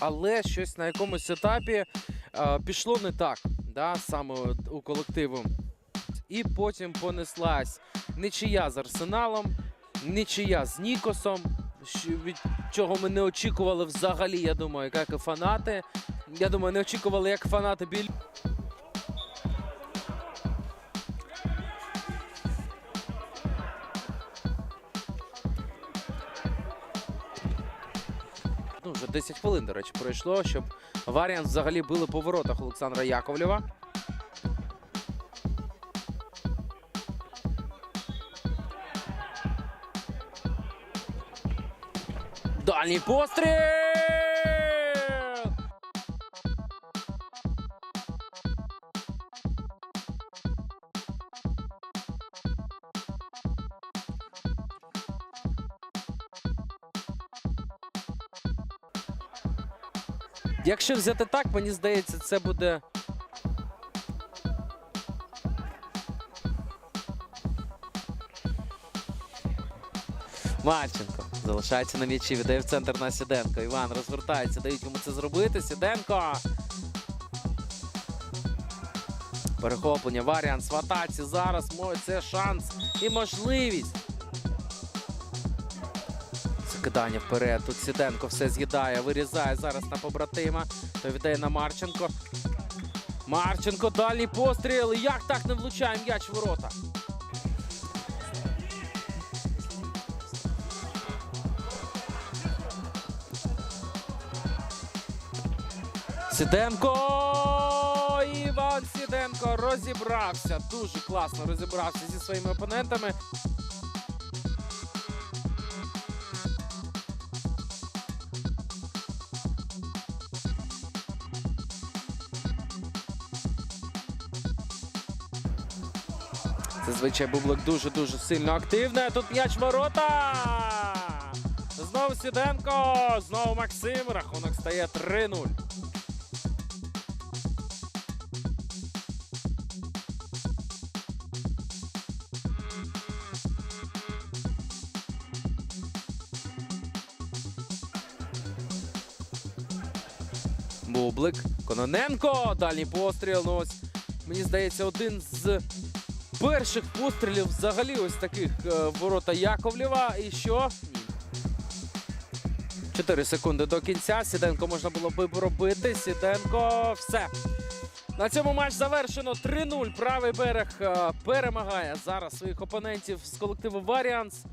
Але щось на якомусь етапі е, пішло не так, да, саме у колективу. І потім понеслась нічия з Арсеналом, нічия з Нікосом, від чого ми не очікували взагалі, я думаю, як і фанати. Я думаю, не очікували як фанати біль. Ну, вже 10 хвилин, до речі, пройшло, щоб варіант взагалі били по воротах Олександра Яковлєва. Дальній постріл! Якщо взяти так, мені здається, це буде. Марченко залишається на м'ячі, віддає в центр на Сіденко. Іван розгортається, дають йому це зробити. Сіденко. Перехоплення, варіант в атаці. Зараз це шанс і можливість. Закидання вперед. Тут Сіденко все з'їдає, вирізає зараз на побратима. То віддає на Марченко. Марченко, дальній постріл. Як так не влучає м'яч ворота? Сіденко! Іван Сіденко розібрався. Дуже класно розібрався зі своїми опонентами. Зазвичай Бублик дуже-дуже сильно активний. Тут м'яч ворота. Знову Сіденко. Знову Максим. Рахунок стає 3-0. Бублик. Кононенко. Дальній постріл. Ну ось, мені здається, один з перших пострілів взагалі ось таких е, ворота Яковлєва. І що? Ні. 4 секунди до кінця. Сіденко можна було би робити. Сіденко. Все. На цьому матч завершено 3-0. Правий берег е, перемагає зараз своїх опонентів з колективу Варіанс.